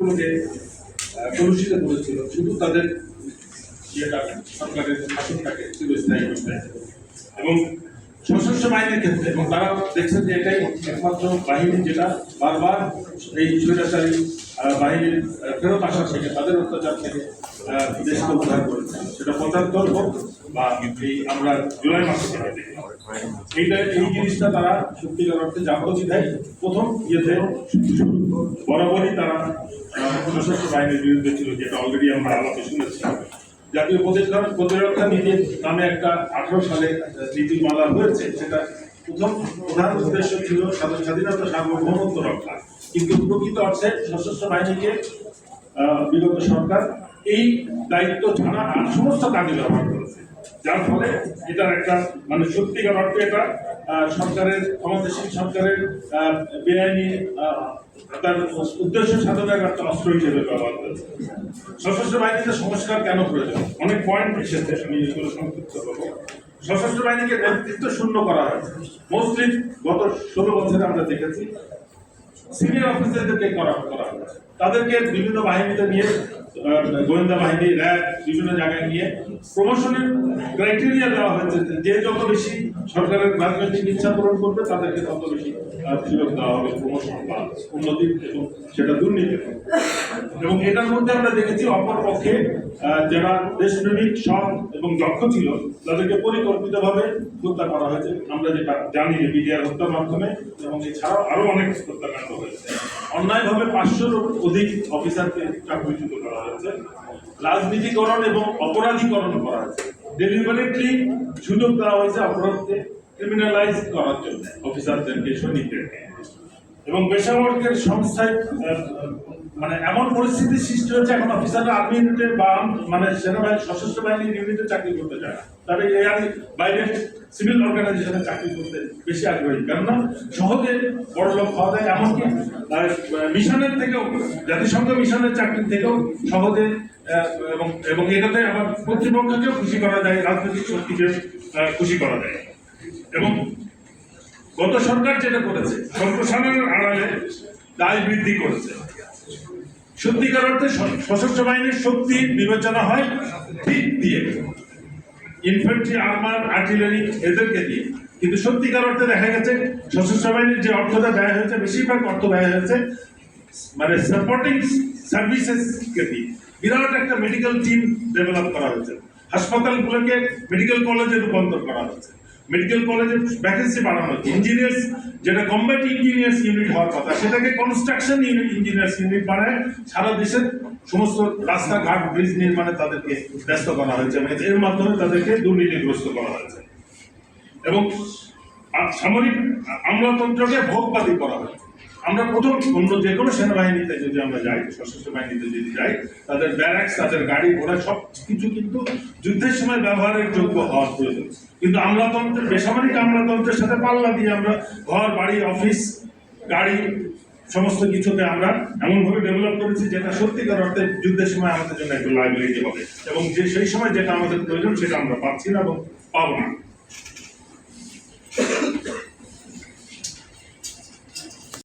গুলোকে আহ, কলুষিত করেছিল শুধু তাদের ইয়েটা সরকারের শাসনটাকে চিরস্থায়ী করতে এবং সশস্ত্র বাহিনীর ক্ষেত্রে এবং তারা দেখছেন যে এটাই একমাত্র বাহিনী যেটা বারবার এই স্বৈরাচারী বাহিনীর ফেরত আসা থেকে তাদের অত্যাচার থেকে দেশকে উদ্ধার করেছে। সেটা পঁচাত্তর হোক বা এই আমরা জুলাই মাসে এইটা এই জিনিসটা তারা সত্যিকার অর্থে জাতীয় বিধায় প্রথম ইয়েতে বরাবরই তারা সশস্ত্র বাহিনীর বিরুদ্ধে ছিল, যেটা অলরেডি আমরা আলাপে শুনেছি। জাতীয় প্রতিরক্ষা প্রতিরক্ষা নীতি নামে একটা আঠারো সালে নীতিমালা হয়েছে সেটা প্রথম প্রধান উদ্দেশ্য ছিল স্বাধীন- স্বাধীনতা সার্বভৌমত্ব রক্ষা। কিন্তু প্রকৃত অর্থে সশস্ত্র বাহিনীকে বিগত সরকার এই দায়িত্ব ছাড়া আর সমস্ত কাজে ব্যবহার করেছে। যার ফলে এটার একটা মানে সত্যিকার অর্থে এটা সরকারের, ক্ষমতাসীন সরকারের বেআইনি তার উদ্দেশ্য সাধনের একটা অস্ত্র হিসেবে ব্যবহার করেছে। সশস্ত্র বাহিনীতে সংস্কার কেন প্রয়োজন? অনেক পয়েন্ট এসেছে, আমি এগুলো সংক্ষিপ্ত করব। সশস্ত্র বাহিনীকে নেতৃত্ব শূন্য করা হয়েছে। মোস্টলি গত ষোলো বছরে আমরা দেখেছি। সিনিয়র অফিসারদেরকে করা করা হয়েছে। তাদেরকে বিভিন্ন বাহিনীতে নিয়ে গোয়েন্দা বাহিনী, র্যাব বিভিন্ন জায়গায় নিয়ে প্রমোশনের ক্রাইটেরিয়া দেওয়া হয়েছে যে যত বেশি সরকারের রাজনৈতিক ইচ্ছা পূরণ করবে, তাদেরকে তত বেশি সুযোগ দেওয়া হবে প্রমোশন বা উন্নতি এবং সেটা দুর্নীতি এবং এটার মধ্যে আমরা দেখেছি অপর পক্ষে যারা দেশপ্রেমিক, সৎ এবং দক্ষ ছিল, তাদেরকে পরিকল্পিতভাবে হত্যা করা হয়েছে। আমরা যেটা জানি যে বিডিআর হত্যার মাধ্যমে, এবং এছাড়াও আরও অনেক হত্যাকাণ্ড হয়েছে। অন্যায়ভাবে পাঁচশোর অধিক অফিসারকে চাকরিচ্যুত করা হয়েছে। রাজনীতিকরণ এবং অপরাধীকরণ করা হয়েছে। ডেলিভারেটলি সুযোগ দেওয়া হয়েছে অপরাধকে ক্রিমিনালাইজ করার জন্য। অফিসারদেরকে সৈনিকদেরকে এবং বেসামরিকের সংস্থায় মানে এমন পরিস্থিতির সৃষ্টি হচ্ছে এখন অফিসাররা আর্মি ইউনিটে বা মানে সেনাবাহিনী, সশস্ত্র বাহিনীর ইউনিটে চাকরি করতে চায় তারা এর বাইরে সিভিল অর্গানাইজেশনে চাকরি করতে বেশি আগ্রহী। কেননা সহজে বড় লোক হওয়া যায়, এমনকি মিশনের থেকেও, জাতিসংঘ মিশনের চাকরি থেকেও সহজে এবং এবং এটাতে আবার কর্তৃপক্ষকেও খুশি করা যায়, রাজনৈতিক শক্তিকে খুশি করা যায়। এবং গত সরকার যেটা করেছে, সম্প্রসারণের আড়ালে দায় বৃদ্ধি করেছে। সত্যিকার অর্থে সশস্ত্র বাহিনীর শক্তি বিবেচনা হয় ঠিক দিয়ে। ইনফ্যান্ট্রি আর্মার আর্টিলারি এদেরকে দিয়ে। কিন্তু সত্যিকার অর্থে দেখা গেছে, সশস্ত্র বাহিনীর যে অর্থটা ব্যয় হয়েছে, বেশিরভাগ অর্থ ব্যয় হয়েছে মানে সাপোর্টিং সার্ভিসেসকে দিয়ে। বিরাট একটা মেডিকেল টিম ডেভেলপ করা হয়েছে। হাসপাতালগুলোকে মেডিকেল কলেজে রূপান্তর করা হয়েছে। মেডিকেল কলেজের ভ্যাকেন্সি বাড়ানো হচ্ছে। ইঞ্জিনিয়ার্স যেটা কম্ব্যাট ইঞ্জিনিয়ার্স ইউনিট হওয়ার কথা, সেটাকে কনস্ট্রাকশন ইউনিট ইঞ্জিনিয়ার্স ইউনিট বাড়ায় সারা দেশের সমস্ত রাস্তাঘাট ব্রিজ নির্মাণে তাদেরকে ব্যস্ত করা হয়েছে মানে এর মাধ্যমে তাদেরকে দুর্নীতিগ্রস্ত করা হয়েছে। এবং সামরিক আমলাতন্ত্রকে ভোগবাদী করা হয় আমরা প্রথম অন্য যে কোনো সেনাবাহিনীতে যদি আমরা যাই, সশস্ত্র বাহিনীতে যদি যাই, তাদের ব্যারাক্স তাদের গাড়ি ঘোড়া সব কিছু কিন্তু যুদ্ধের সময় ব্যবহারের যোগ্য হওয়ার প্রয়োজন। কিন্তু আমলাতন্ত্রের, বেসামরিক আমলাতন্ত্রের সাথে পাল্লা দিয়ে আমরা ঘর, বাড়ি, অফিস, গাড়ি, সমস্ত কিছুকে আমরা এমনভাবে ডেভেলপ করেছি যেটা সত্যিকার অর্থে যুদ্ধের সময় আমাদের জন্য একটু লাইবিলিটি হবে। এবং যে, সেই সময় যেটা আমাদের প্রয়োজন সেটা আমরা পাচ্ছি না এবং পাবো না।